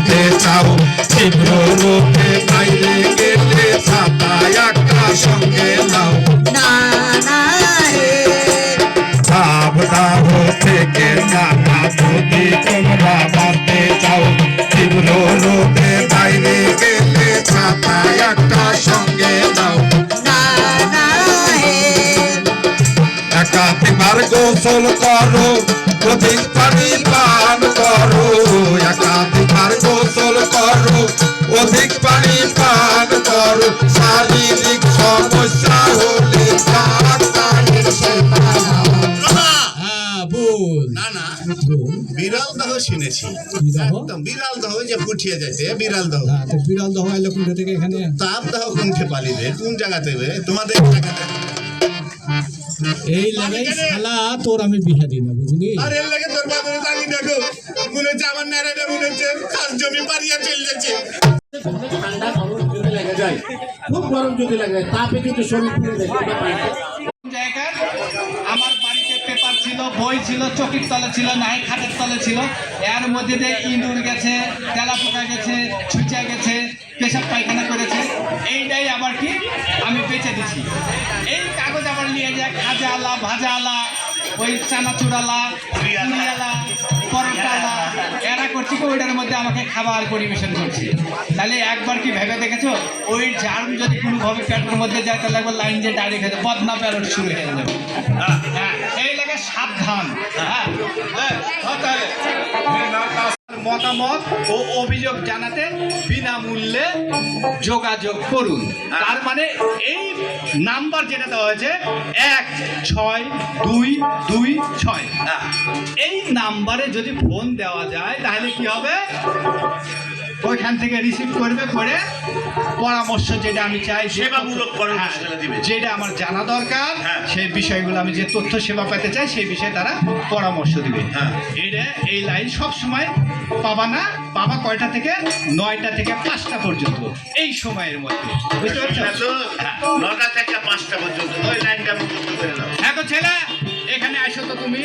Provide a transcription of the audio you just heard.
বাঁচতে চাও তীব্র রোগে বাইরে গেলে ছাতা একটা সঙ্গে নাও। সাবধান থেকে জানা যদি তোমরা বাঁচতে চাও তীব্র রোগে বাইরে গেলে ছাতা একটা সঙ্গে নাও। না গোসল করো অধিক পানি অধিক পানি পান করো। শারীরিক সমস্যা হলে। হ্যাঁ বল না না। বল বিড়াল দাহ শুনেছি। একদম বিড়াল দাহ যে ফুটিয়ে যাইতে বিড়াল দাহ। হ্যাঁ বিড়াল দহ এলো কোনটা থেকে এখানে? তাপ দাহ কোনকে পালিবে? কোন জায়গাতে তোমাদের এই লাগাই শালা তোর আমি বিহা দিই না বুঝলি? আর এর লাগে তোর বাবা জানি দেখো মনে হচ্ছে আমার নারায়ণে মনে হচ্ছে খাস জমি পারিয়া চলে যাচ্ছে। ঠান্ডা গরম যদি লেগে যায় খুব গরম যদি লাগে যায় তাপে কিন্তু শরীর পুড়ে যায়। জায়গায় আমার বাড়িতে পেপার ছিল, বই ছিল, চকির তলে ছিল নাই খাটের তলে ছিল। এর মধ্যে দিয়ে ইঁদুর গেছে তেলা পোকা গেছে, ছুঁচা গেছে, পেশাব পায়খানা করেছে। এইটাই আবার কি আমি বেঁচে দিছি। এই কাগজ আবার নিয়ে যায় খাজা আলা ভাজা আলা ওই চানাচুর এরা ওইটার মধ্যে আমাকে খাবার পরিবেশন করছে। তাহলে একবার কি ভেবে দেখেছ? ওই জার্ম যদি কোনোভাবে পেটের মধ্যে যায় তাহলে একবার লাইন যে দাঁড়িয়ে খেতে বদনা প্যারট শুরু হয়ে যাবে। হ্যাঁ। এই লাগে সাবধান। হ্যাঁ। হ্যাঁ। মতামত ও অভিযোগ জানাতে বিনামূল্যে যোগাযোগ করুন। তার মানে এই নাম্বার যেটা দেওয়া হয়েছে এক ছয় দুই দুই ছয়। এই নাম্বারে যদি ফোন দেওয়া যায় তাহলে কি হবে? ওইখান থেকে রিসিভ করবে করে পরামর্শ যেটা আমি চাই সেবামূলক হ্যাঁ, যেটা আমার জানা দরকার হ্যাঁ। সেই বিষয়গুলো আমি যে তথ্য সেবা পেতে চাই সেই বিষয়ে তারা পরামর্শ দিবে হ্যাঁ। এইটা এই লাইন সব সময় পাবা না পাবা কয়টা থেকে নয়টা থেকে পাঁচটা পর্যন্ত এই সময়ের মধ্যে বুঝতে পারছ। নটা থেকে পাঁচটা পর্যন্ত ওই লাইনটা এখন ছেলে এখানে আসো তো তুমি